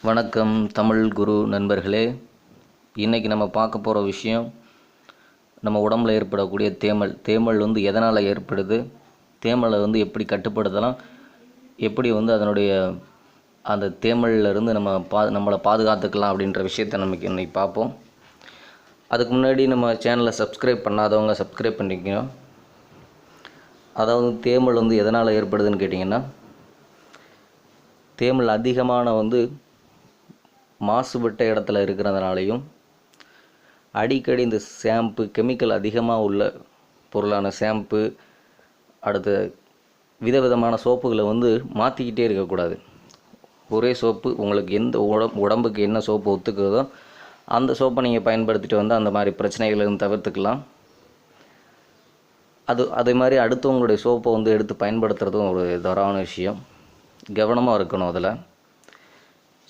வணக்கம் தமிழ் குரு நண்பர்களே. இன்றைக்கி நம்ம பார்க்க போகிற விஷயம் நம்ம உடம்புல ஏற்படக்கூடிய தேமல். தேமல் வந்து எதனால் ஏற்படுது? தேமலை வந்து எப்படி கட்டுப்படுத்தலாம்? எப்படி வந்து அதனுடைய அந்த தேமல்ல இருந்து நம்ம பா நம்மளை பாதுகாத்துக்கலாம் அப்படின்ற விஷயத்த நமக்கு இன்னைக்கு பார்ப்போம். அதுக்கு முன்னாடி நம்ம சேனலை சப்ஸ்கிரைப் பண்ணாதவங்க சப்ஸ்கிரைப் பண்ணிக்கணும் அதாவது தேமல் வந்து எதனால் ஏற்படுதுன்னு கேட்டிங்கன்னா தேமல் அதிகமான வந்து மாசுபட்ட இடத்துல இருக்கிறதுனாலையும் அடிக்கடி இந்த ஷாம்பு கெமிக்கல் அதிகமாக உள்ள பொருளான ஷாம்பு அடுத்து விதவிதமான சோப்புகளை வந்து மாற்றிக்கிட்டே இருக்கக்கூடாது. ஒரே சோப்பு உங்களுக்கு எந்த உடம் உடம்புக்கு என்ன சோப்பு ஒத்துக்குதோ அந்த சோப்பை நீங்கள் பயன்படுத்திட்டு வந்து அந்த மாதிரி பிரச்சனைகளையும் தவிர்த்துக்கலாம். அது அதே மாதிரி அடுத்தவங்களுடைய சோப்பை வந்து எடுத்து பயன்படுத்துகிறதும் ஒரு தவறான விஷயம். கவனமாக இருக்கணும் அதில்.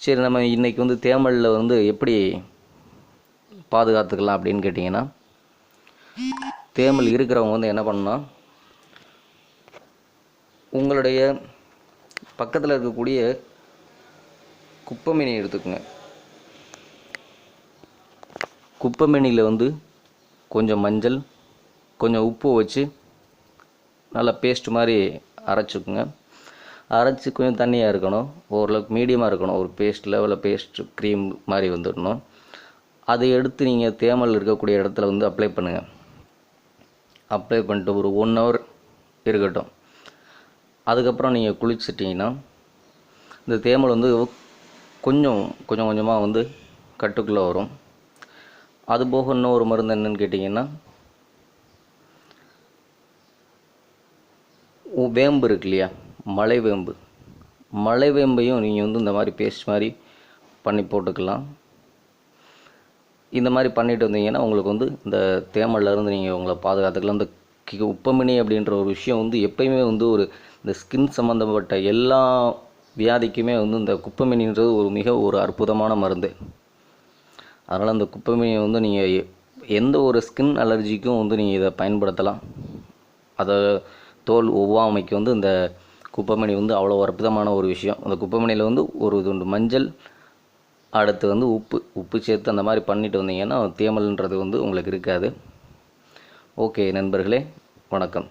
சரி நம்ம இன்றைக்கி வந்து தேமலில் வந்து எப்படி பாதுகாத்துக்கலாம் அப்படின்னு கேட்டிங்கன்னா தேமல் இருக்கிறவங்க வந்து என்ன பண்ணால் உங்களுடைய பக்கத்தில் இருக்கக்கூடிய குப்பைமேனி எடுத்துக்கோங்க. குப்பைமேனியில் வந்து கொஞ்சம் மஞ்சள் கொஞ்சம் உப்பு வச்சு நல்லா பேஸ்ட் மாதிரி அரைச்சிக்குங்க. அரைச்சி கொஞ்சம் தண்ணியாக இருக்கணும். ஓரளவுக்கு மீடியமாக இருக்கணும். ஒரு பேஸ்ட் லெவலில் பேஸ்ட் க்ரீம் மாதிரி வந்துடணும். அதை எடுத்து நீங்கள் தேமல் இருக்கக்கூடிய இடத்துல வந்து அப்ளை பண்ணுங்கள் அப்ளை பண்ணிட்டு ஒரு ஒன் ஹவர் இருக்கட்டும். அதுக்கப்புறம் நீங்கள் குளிச்சிட்டிங்கன்னா இந்த தேமல் வந்து கொஞ்சம் கொஞ்சம் கொஞ்சமாக வந்து கட்டுக்குள்ளே வரும். அது போக இன்னும் ஒரு மருந்து என்னன்னு கேட்டிங்கன்னா வேம்பு இருக்கு இல்லையா? மலைவேம்பு மலைவேம்பையும் நீங்கள் வந்து இந்த மாதிரி பேஸ்ட் மாதிரி பண்ணி போட்டுக்கலாம். இந்த மாதிரி பண்ணிட்டு வந்தீங்கன்னா உங்களுக்கு வந்து இந்த தேமல்ல இருந்து நீங்கள் உங்களை பாதுகாத்துக்கலாம். இந்த கி- உப்பமினி அப்படின்ற ஒரு விஷயம் வந்து எப்பயுமே வந்து ஒரு இந்த ஸ்கின் சம்மந்தப்பட்ட எல்லா வியாதிக்குமே வந்து இந்த குப்பமினின்றது ஒரு மிக ஒரு அற்புதமான மருந்து. அதனால் அந்த குப்பைமீனியை வந்து நீங்கள் எந்த ஒரு ஸ்கின் அலர்ஜிக்கும் வந்து நீங்கள் இதை பயன்படுத்தலாம். அதை தோல் ஒவ்வாமைக்கு வந்து இந்த குப்பைமணி வந்து அவ்வளோ அற்புதமான ஒரு விஷயம். அந்த குப்பைமணியில் வந்து ஒரு துண்டு மஞ்சள் அடுத்து வந்து உப்பு உப்பு சேர்த்து அந்த மாதிரி பண்ணிட்டு வந்தீங்கன்னா தேமல்ன்றது வந்து உங்களுக்கு இருக்காது. ஓகே நண்பர்களே வணக்கம்.